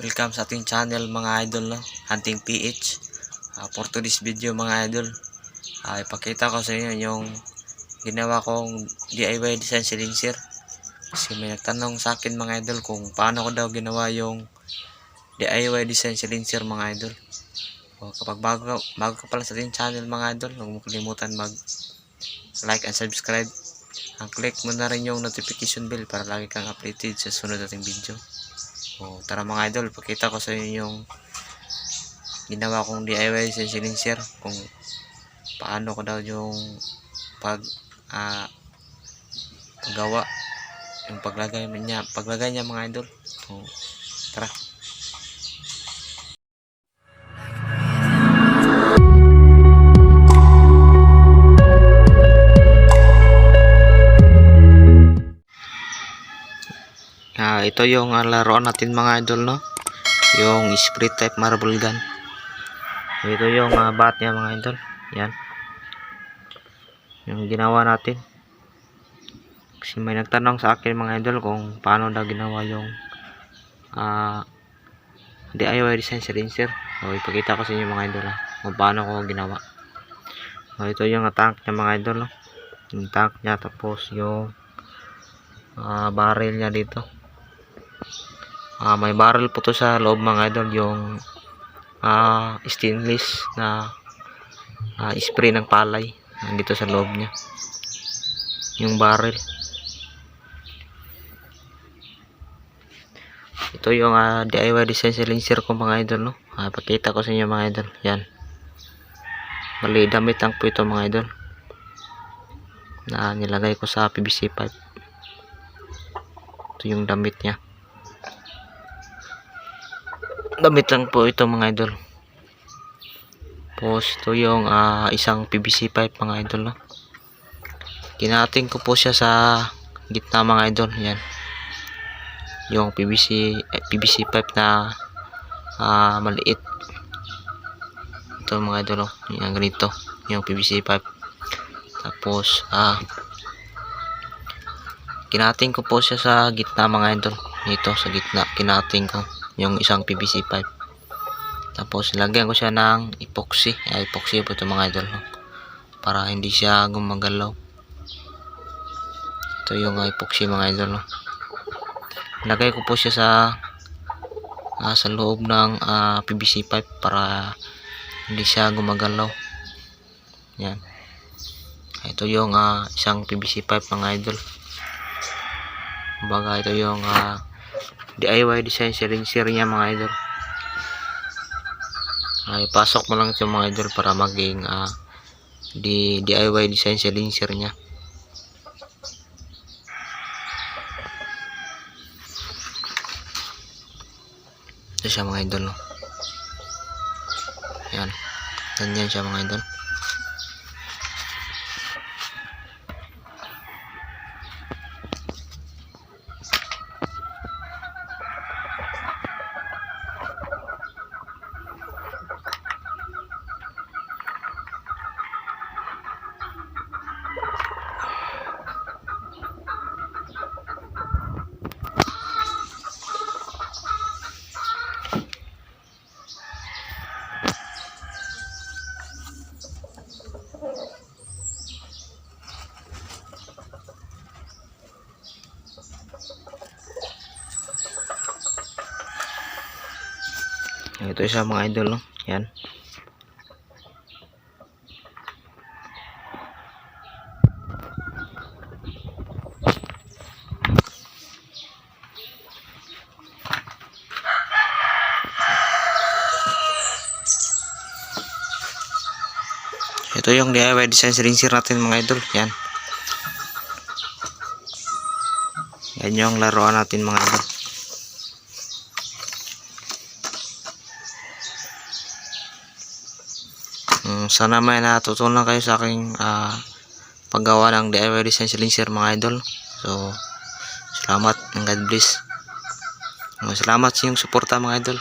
Welcome sa ating channel mga idol no? Hunting PH Ah, For today's video mga idol ah, Ipakita ko sa inyo yung Ginawa kong DIY design silencer Kasi may nagtanong sa akin mga idol Kung paano ko daw ginawa yung DIY design silencer mga idol o, Kapag bago, bago ka pala sa ating channel mga idol Huwag mo kalimutan mag Like and subscribe ang click mo na rin yung notification bell para lagi kang updated sa sunod nating video. O, tara mga idol, pakita ko sa inyo yung ginawa kong DIY sa silencer kung paano ko daw yung pag ah, paggawa yung paglagay niya paglagay niya mga idol. So, tara Ito yung ah, laruan natin mga idol no. Yung spray type marble gun. Ito yung ah, bat niya mga idol. Yan. Yung ginawa natin. Kasi may nagtanong sa akin mga idol kung paano daw ginawa yung ah DIY design silencer. So, ipakita ko sa inyo mga idol ha, kung paano ko ginawa. So, ito yung ah, tank niya mga idol no. Yung tank niya tapos yung ah, barrel niya dito. Ah, may barrel po to sa loob mga idol yung ah, stainless na ah, spray ng palay nandito sa loob niya. Yung barrel. Ito yung ah, DIY design silencer ko mga idol no? Ah, pakita ko sa inyo mga idol. Yan. Mali damit lang po ito mga idol na nilagay ko sa PVC pipe. Ito yung damit niya damit lang po ito mga idol. Tapos ito yung ah, isang PVC pipe mga idol no? kinating ko po siya sa gitna mga idol. Yan. Yung PVC eh, PVC pipe na ah, maliit. Ito mga idol no? yan ganito. Yung PVC pipe. Tapos ah kinating ko po siya sa gitna mga idol. Dito sa gitna kinating ko yung isang PVC pipe. Tapos lagyan ko siya ng epoxy. Ay epoxy po ito mga idol para hindi siya gumagalaw. Ito yung epoxy mga idol lagay ko po siya sa ah, sa loob ng ah, PVC pipe para hindi siya gumagalaw. Yan. Ito yung ah, isang PVC pipe mga idol. Kumbaga ito yung ah, DIY design niya mga idol. Ay pasok mo lang ito mga idol para maging ah, di DIY design niya. Ito siya mga idol. No? Yan. Ganyan siya mga idol. Ito siya mga idol. No? Yan. Ito yung DIY design silencer natin mga idol. Yan. Yan yung laruan natin mga idol. Sana may natutunan kayo sa aking ah, paggawa ng DIY design silencer mga idol. So, salamat and God bless. Oh, salamat sa inyong suporta mga idol.